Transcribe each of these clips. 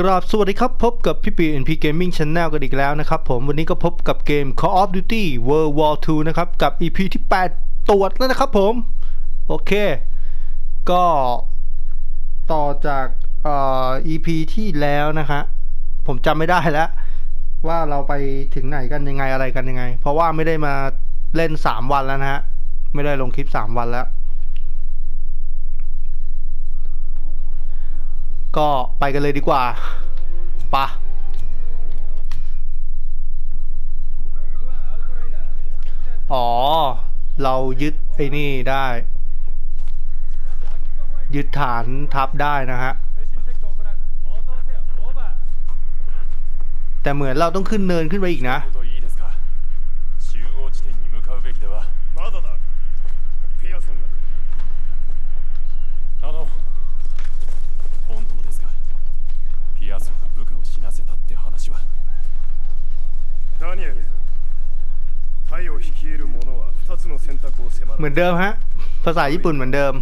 กราบสวัสดีครับ พบกับพี่ปี NP Gaming Channel กันอีกแล้วนะครับผมวันนี้ก็พบกับเกม Call of Duty World War II นะครับ กับ EP ที่ 8 ตรวจแล้วนะครับผม โอเค ก็ต่อจากเอ่อ EP ที่แล้วนะฮะผมจำไม่ได้แล้ว ว่าเราไปถึงไหนกันยังไงอะไรกันยังไง เพราะว่าไม่ได้มาเล่น 3 วันแล้วนะฮะ ไม่ได้ลงคลิป 3 วันแล้ว ก็ไปกันเลยดีกว่าปะอ๋อ เรายึดไอ้นี่ได้ ยึดฐานทัพได้นะฮะ แต่เหมือนเราต้องขึ้นเนินขึ้นไปอีกนะ เดิมฮะ ภาษาญี่ปุ่นเหมือนเดิม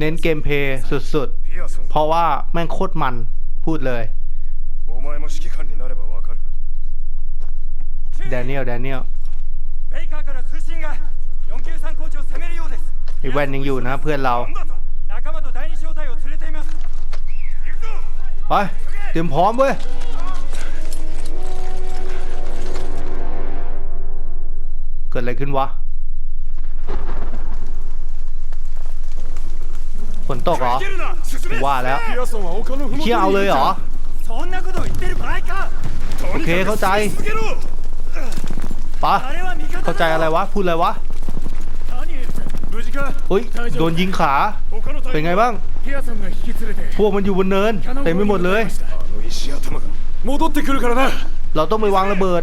เน้นเกมเพย์สุดๆ เพราะว่าแม่งโคตรมันพูดเลยแดเนียลแดเนียลอีกแวนยังอยู่นะเพื่อนเราไปเตรียมพร้อมเว้ย กิดอะไรขึ้นวะฝนตกเหรอว่าแล้วเชี่ยเอาเลยเหรอโอเคเข้าใจปะเข้าใจอะไรวะพูดอะไรวะเฮ้ยโดนยิงขาเป็นไงบ้างพวกมันอยู่บนเนินเต็มไปหมดเลยเราต้องไปวางระเบิด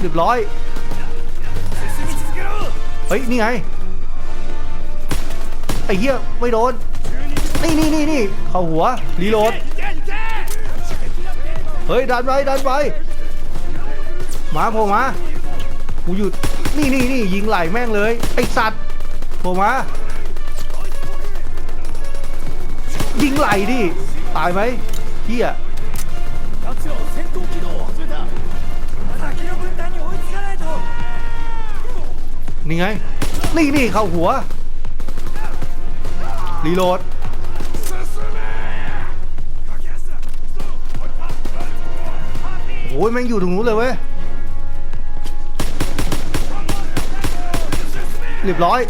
เรียบร้อย เฮ้ย นี่ไง ไอ้เหี้ย ไม่โดน นี่นี่นี่นี่เข้าหัว รีโหลด เฮ้ย ดันไปดันไปมาโผล่มากูหยุด นี่นี่นี่ยิงไหลแม่งเลย ไอสัตว์โผล่มา ยิงไหลดิ ตายไหมเหี้ย นี่ไง นี่นี่เข้าหัว รีโหลด โอ้ยแม่งอยู่ตรงนู้นเลยเว้ย เรียบร้อย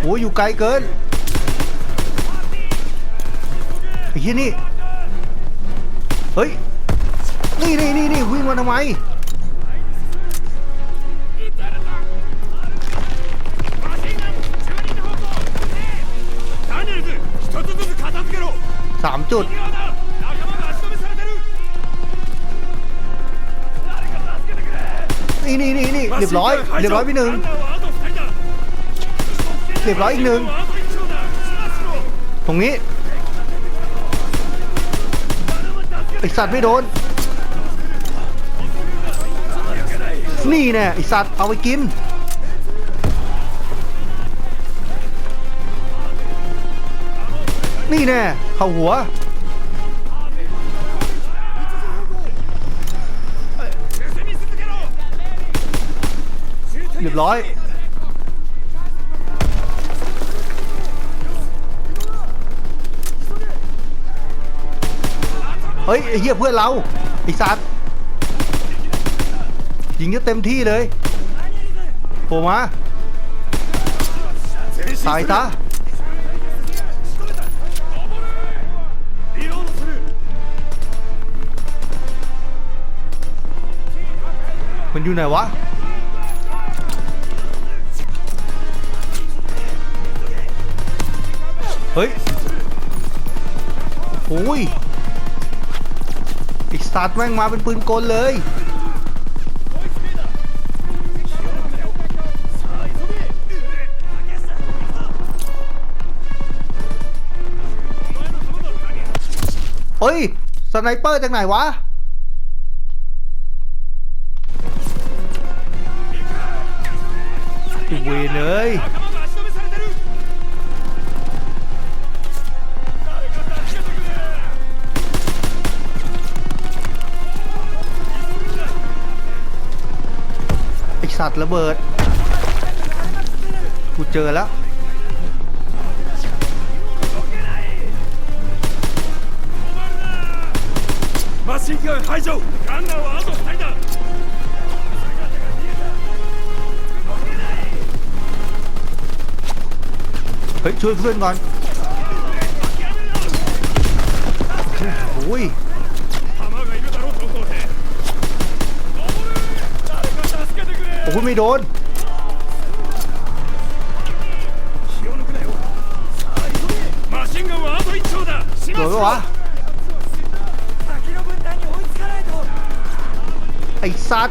โอ้ยอยู่ไกลเกินไอ้ที่นี่ เฮ้ย นี่นี่นี่นี่วิ่งมาทำไม จุด นี่นี่นี่นี่เรียบร้อยเรียบร้อยไปหนึ่งเรียบร้อยอีกหนึ่งตรงนี้ไอสัตว์ไม่โดน นี่แน่ไอสัตว์เอาไปกินนี่แน่ เข้าหัวเรียบร้อยเฮ้ยเฮียเพื่อนเราไอ้สัตว์ยิงจะเต็มที่เลยโผมาตายตา มันอยู่ไหนวะเฮ้ยโอ้ยไอีสัตว์แม่งมาเป็นปืนกลเลยเฮ้ย สไนเปอร์จากไหนวะ ไอ้เวรเลย 仲間が足止めされてる誰か助けてくれ ไอสัตว์ระเบิด กูเจอแล้ว マシンガン排除ガンナーはあと2人 เฮ้ยช่วยเพื่อนก่อนโอ้ยโอ้ยไม่โดนโดนวะไอ้สัด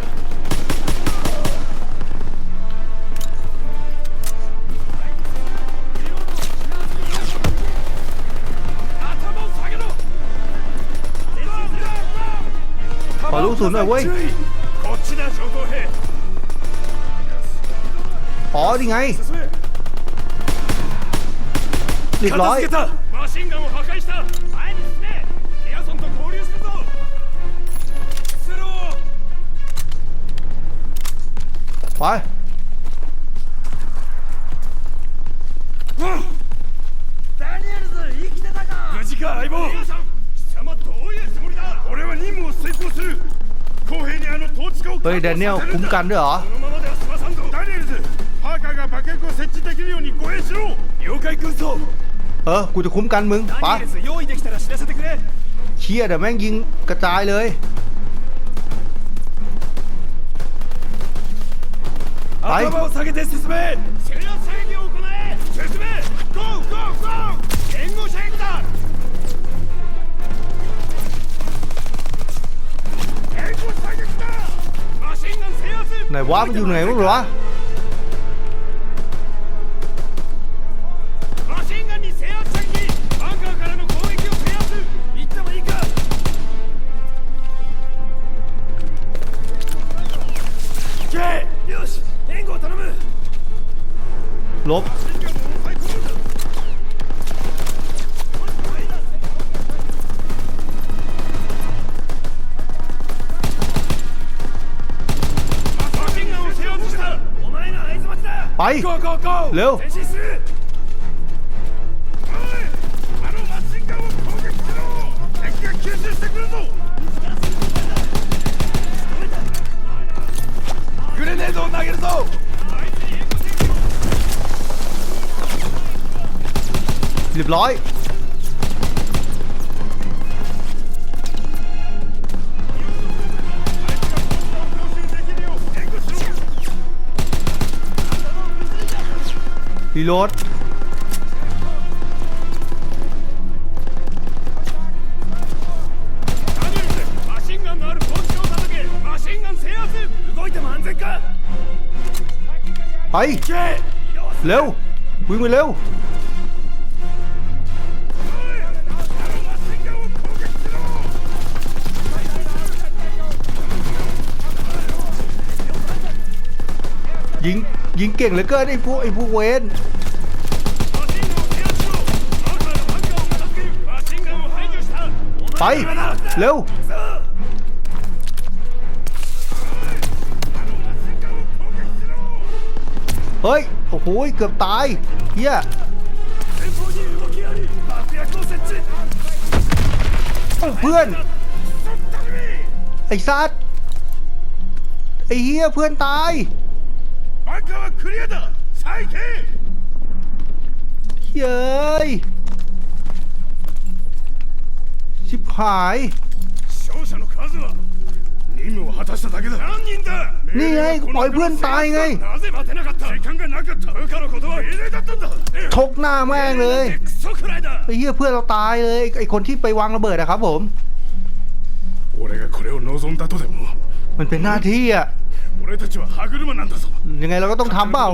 どうすんだこいพอดิไงเรียบร้อยไป無事か相棒 เฮ้ยแดเนียลคุ้มกันด้วยเหรอเออ กูจะคุ้มกันมึงปะเชี่ยเดี๋ยวแม่งยิงกระจายเลยไป 制圧ไหนวะ くるぞグレネードを投げるぞ เรียบร้อย รีโหลดไปเร็ววิ่งไปเร็วยิงยิงเก่งเหลือเกินไอ้พวกไอ้พวกเวน ไป เร็ว เฮ้ย โอ้โห เกือบตายเฮียเพื่อน ไอ้ซัดไอ้เฮียเพื่อนตายเฮ้ย หาย นี่ไงปล่อยเพื่อนตายไงชกหน้าแม่งเลยไอ้เหี้ยเพื่อนเราตายเลยไอ้คนที่ไปวางระเบิดนะครับผมมันเป็นหน้าที่อะยังไงเราก็ต้องทำเปล่า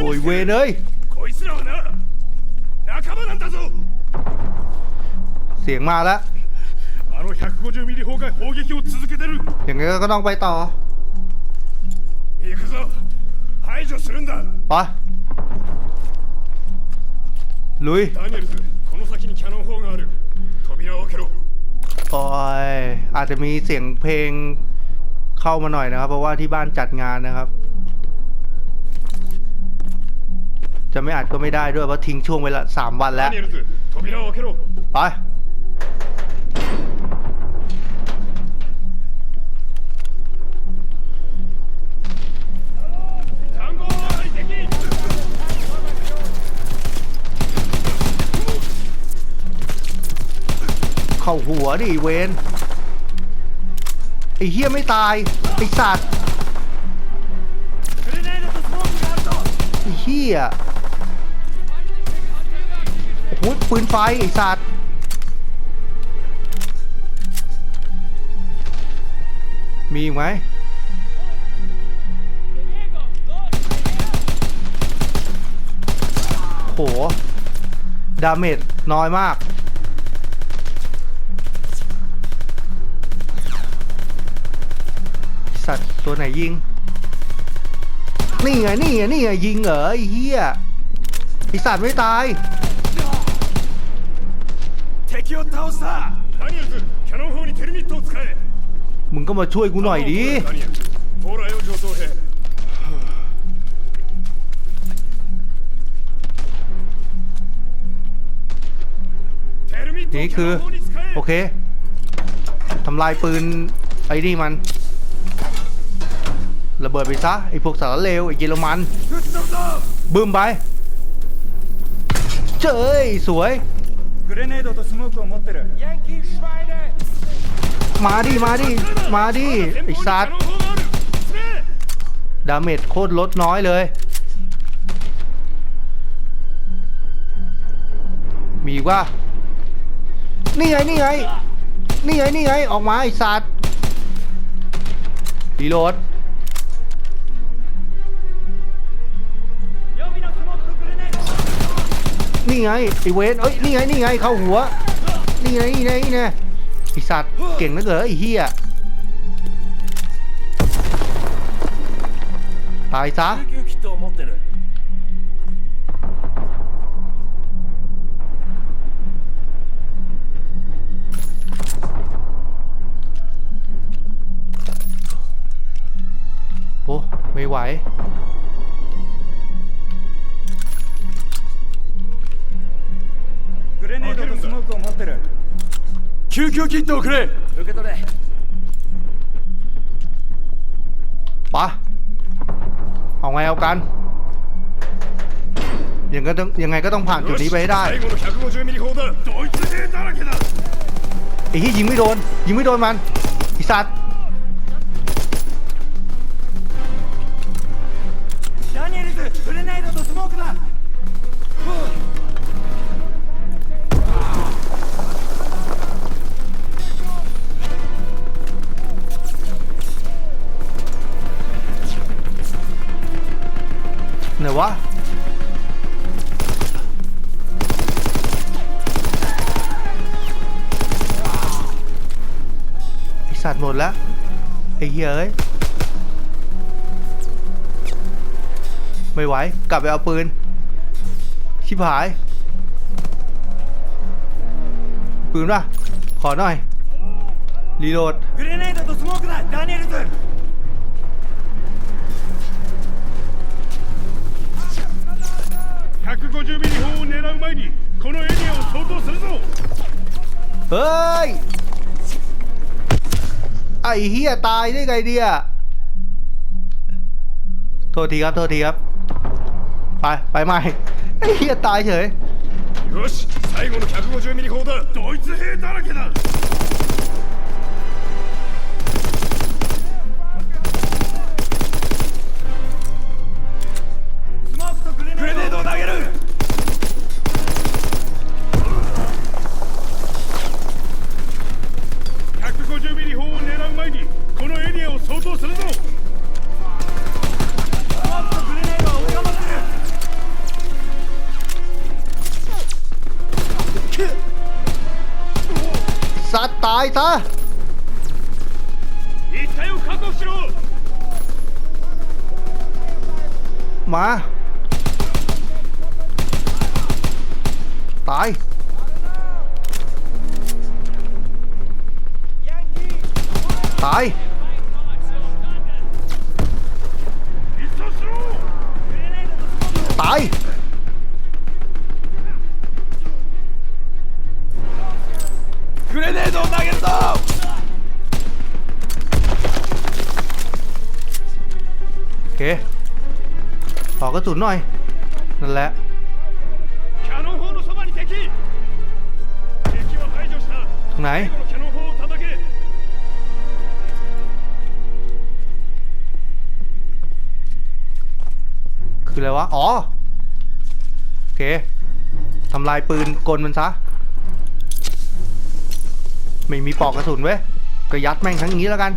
โอ้ยเวเลย 仲間なんだぞ เสียงมาแล้ว あの150ミリ砲が砲撃を続けてる ยังไงก็ต้องไปต่อ 行くぞ排除するんだ ไปลุย ダニエルズこの先にキャノン砲がある扉を開けろ โอ้ยอาจจะมีเสียงเพลงเข้ามาหน่อยนะครับ เพราะว่าที่บ้านจัดงานนะครับ จะไม่อัดก็ไม่ได้ด้วยเพราะทิ้งช่วงไปละสามวันแล้ว ไป เข่าหัวดิเวนไอเฮียไม่ตาย ไอสัตว์ไอเฮีย อ้โหปืนไฟไอ้สัตว์มีอีกไหมโห ดาเมจน้อยมาก สัตว์ตัวไหนยิง นี่ไง นี่ไง นี่ไง ยิงเหรอไอ้เหี้ยไอสัตว์ไม่ตาย ก็มาช่วยกูหน่อยดิทีนี่คือ โอเคทำลายปืนไอ้นี่มัน ระเบิดไปซะ ไอ้พวกสารเลวไอ้เยอรมันบึ้มไปเจ้ยสวย มาดิมาดิมาดิไอ้สัดดาเมจโคตรลดน้อยเลย มีว่า นี่ไงนี่ไงนี่ไงนี่ไงออกมาไอ้สัตว์รีโหลดนี่ไงไอเวนเอ้ยนี่ไงนี่ไงเข้าหัว นี่ไงนี่ไงนี่ไง ไอสัตว์เก่งนักเหรไอเฮียตายซะโอ้ไม่ไหว 救急キットをくれ受け取れ ปะเอาไงเอากัน ยังก็ต้องยังไงก็ต้องผ่านจุดนี้ไปให้ได้ 最後の150ミリ砲だドイツ兵だらけだ ไอ้ที่ยิงไม่โดน ยิงไม่โดนมันไอสัตว์ ไหนวะไอสัตว์หมดแล้วไอ้เหี้ยเอ้ยไม่ไหว กลับไปเอาปืน ชิบหาย ปืนป่ะ ขอหน่อย รีโหลด 前にこのエリアを相当するぞ เฮ้ย ไอ้เฮียตายได้ไงเนี่ยโทษทีครับ โทษทีครับ ไป ไปใหม่ ไอ้เฮียตายเฉย よし最後の150ミリ砲だドイツ兵だらけだ ซะมา ตาย ตาย ตาย กระสุนหน่อย นั่นแหละตรงไหนคืออะไรวะ อ๋อ โอเค ทำลายปืนกลมันซะ ไม่มีปอกกระสุนเว้ย ก็ยัดแม่งทั้งนี้แล้วกัน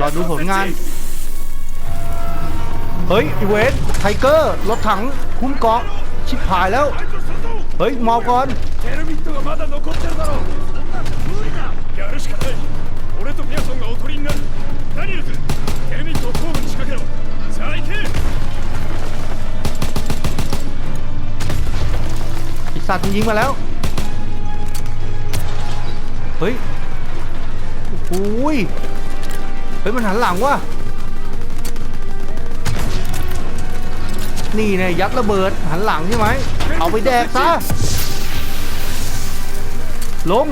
รอดูผลงาน เฮ้ยอีเวนไทเกอร์รถถังคุ้มเกาะชิบหายแล้ว เฮ้ยมอก่อนอีสัตว์ยิงมาแล้ว เฮ้ยโอ้ยเฮ้ยมันหันหลังว่ะ นี่เนี่ยยัดระเบิดหันหลังใช่ไหมเอาไปแดกซะลง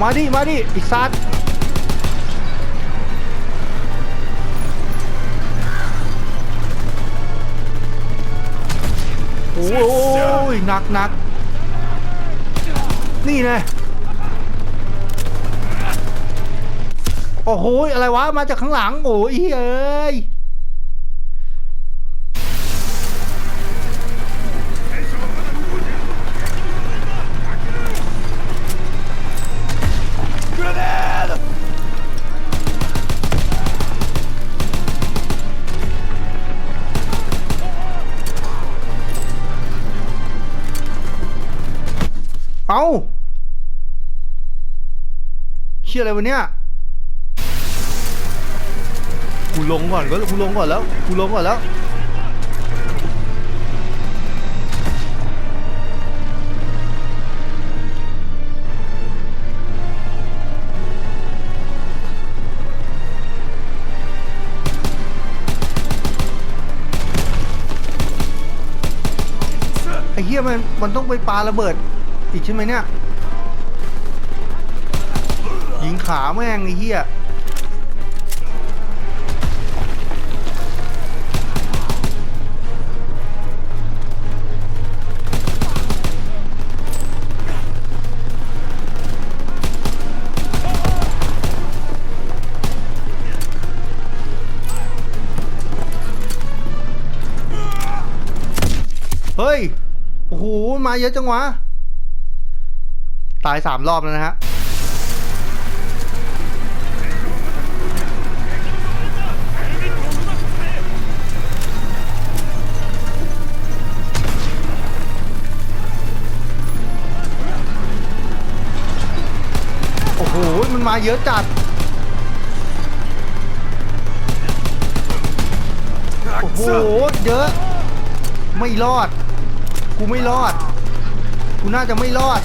มาดิ มาดิอีกสัตว์โอ้ยหนักหนัก นี่ไงโอ้โหอะไรวะ มาจากข้างหลัง โอ้ยเอ้ยเอา ชื่ออะไรวะเนี่ยกูลงก่อนก็กูลงก่อนแล้วกูลงก่อนแล้วไอ้เหี้ยมันมันต้องไปปาระเบิดอีกใช่ไหมเนี่ย ยิง ขาแม่งไอ้เหี้ยเฮ้ย โอ้โห มาเยอะจังวะ ตายสามรอบแล้วนะฮะ อ้โหมันมาเยอะจัดโอ้โหเยอะ ไม่รอด กูไม่รอด กูน่าจะไม่รอด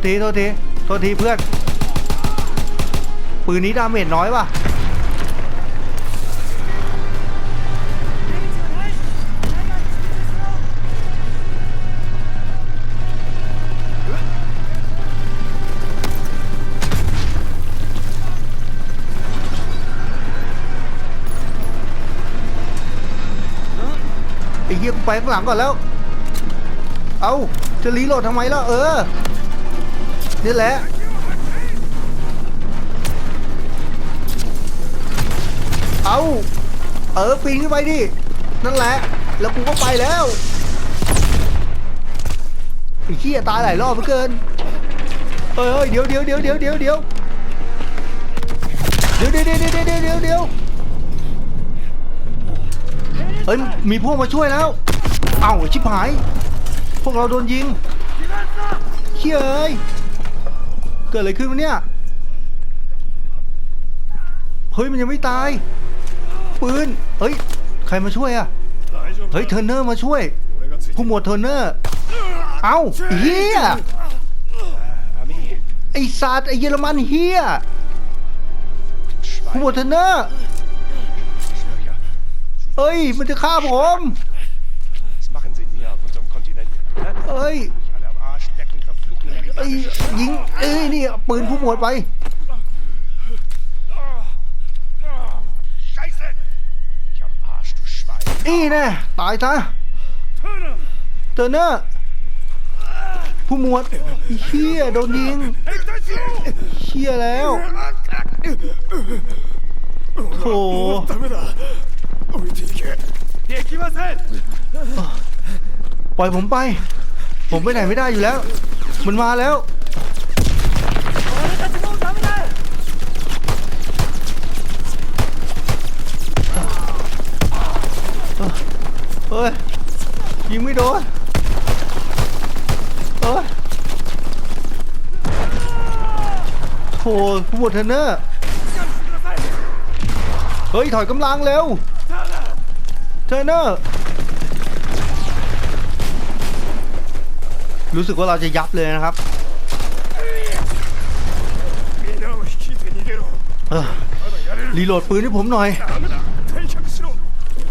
ษทีโทษทีโทษทีเพื่อน ปืนนี้ดาเมจน้อยป่ะไไปข้างหลังก่อนแล้ว เอาจะรีโหลดทำไมล่ะเออ นี่แหละเอาเออปีนขึ้นไปดินั่นแหละ แล้วกูก็ไปแล้วไอ้ขี้ตายหลายรอบเหลือเกินเอ้ยเอ้ยเดี๋ยวเดี๋ยวเดี๋ยวเดี๋ยวเดี๋ยวเดี๋ยวเดี๋ยวเดี๋ยวเดี๋ยวเดี๋ยวเดี๋ยวเดี๋ยวเดี๋ยวเฮ้ยมีพวกมาช่วยแล้ว เอ้าชิบหาย พวกเราโดนยิงเฮ้ย เกิดอะไรขึ้นวะเนี่ย เฮ้ยมันยังไม่ตาย ปืน เฮ้ย ใครมาช่วยอะเฮ้ยเทอร์เนอร์มาช่วย ผู้หมวดเทอร์เนอร์ เอาเฮียไอซาดไอเยอรมันเฮียผู้หมวดเทอร์เนอร์ เอ้ย มันจะฆ่าผม เอ้ย อ้ยิงเอ้ยนี่ปืนผู้หมวดไปนี่นะตายซะเตอร์เนอร์ผู้หมวดเฮียโดนยิงเฮียแล้วโถปล่อยผมไป ผมไปไหนไม่ได้อยู่แล้ว มันมาแล้วเฮ้ยยิงไม่โดนเฮ้ยยิอโหขบดนเทนเนอร์เฮ้ย ถอยกำลังเร็วเทนเนอร์ รู้สึกว่าเราจะยับเลยนะครับรีโหลดปืนให้ผมหน่อย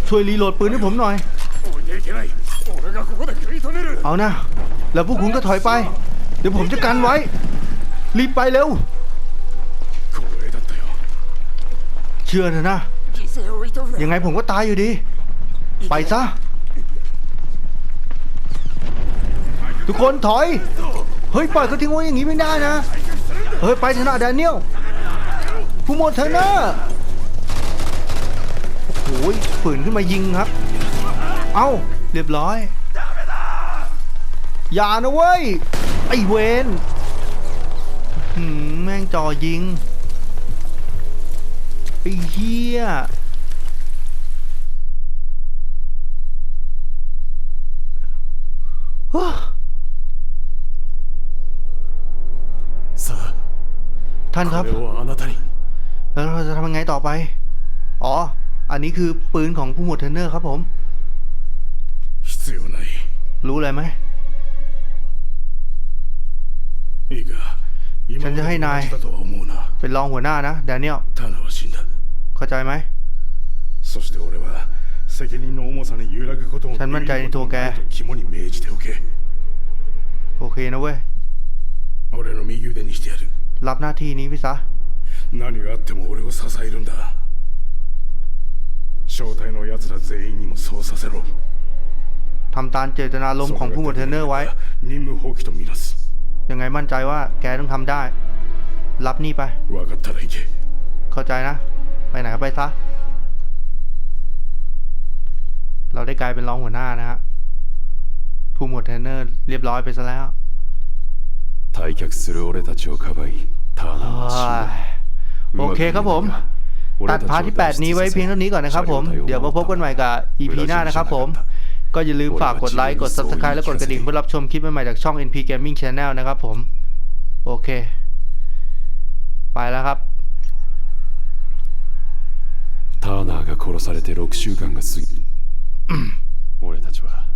ช่วยรีโหลดปืนให้ผมหน่อย เอานะ แล้วพวกคุณก็ถอยไป เดี๋ยวผมจะกันไว้ รีบไปเร็ว เชื่อเถอะนะ ยังไงผมก็ตายอยู่ดี ไปซะ ทุกคนถอย เฮ้ยปล่อยเขาทิ้งไว้อย่างนี้ไม่ได้นะ เฮ้ยไปเถอะนะแดเนียลผู้หมดเทอร์เนอร์โอ้โหฝืนขึ้นมายิงครับ เอ้าเรียบร้อย อย่านะเว้ย ไอเวนหืมแม่งจ่อยิงไอ้เหี้ยฮู้さ ท่านครับแล้วเราจะทำยังไงต่อไป อ๋อ อันนี้คือปืนของผู้หมวดเทนเนอร์ครับผม รู้อะไรไหมฉันจะให้นายเป็นรองหัวหน้านะแดเนียลเข้าใจไหมฉันมั่นใจในตัวแก โอเคนะเว้ย 俺の右腕にしてやる รับหน้าที่นี้ไปซะ 何があっても俺を支えるんだ正体の奴ら全員にもそうさせろ ทำตามเจตนารมณ์ของผู้หมวดเทรนเนอร์ไว้ 任務放棄とみなす ยังไงมั่นใจว่าแกต้องทำได้ รับนี่ไป 分かったら行け เข้าใจนะ ไปไหนก็ไปซะ เราได้กลายเป็นรองหัวหน้านะฮะ ผู้หมวดเทรนเนอร์เรียบร้อยไปซะแล้ว 退却する俺たちをかばいターナーは死んだ โอเคครับผม ตัดพาร์ทที่ 8 นี้ไว้เพียงเท่านี้ก่อนนะครับผม เดี๋ยวมาพบกันใหม่กับ EP หน้านะครับผม ก็อย่าลืมฝากกดไลค์ กด Subscribe และกดกระดิ่งเพื่อรับชมคลิปใหม่ๆจากช่อง NP Gaming Channel นะครับผม โอเค ไปแล้วครับ ターナーが殺されて6週間が過ぎ俺たちは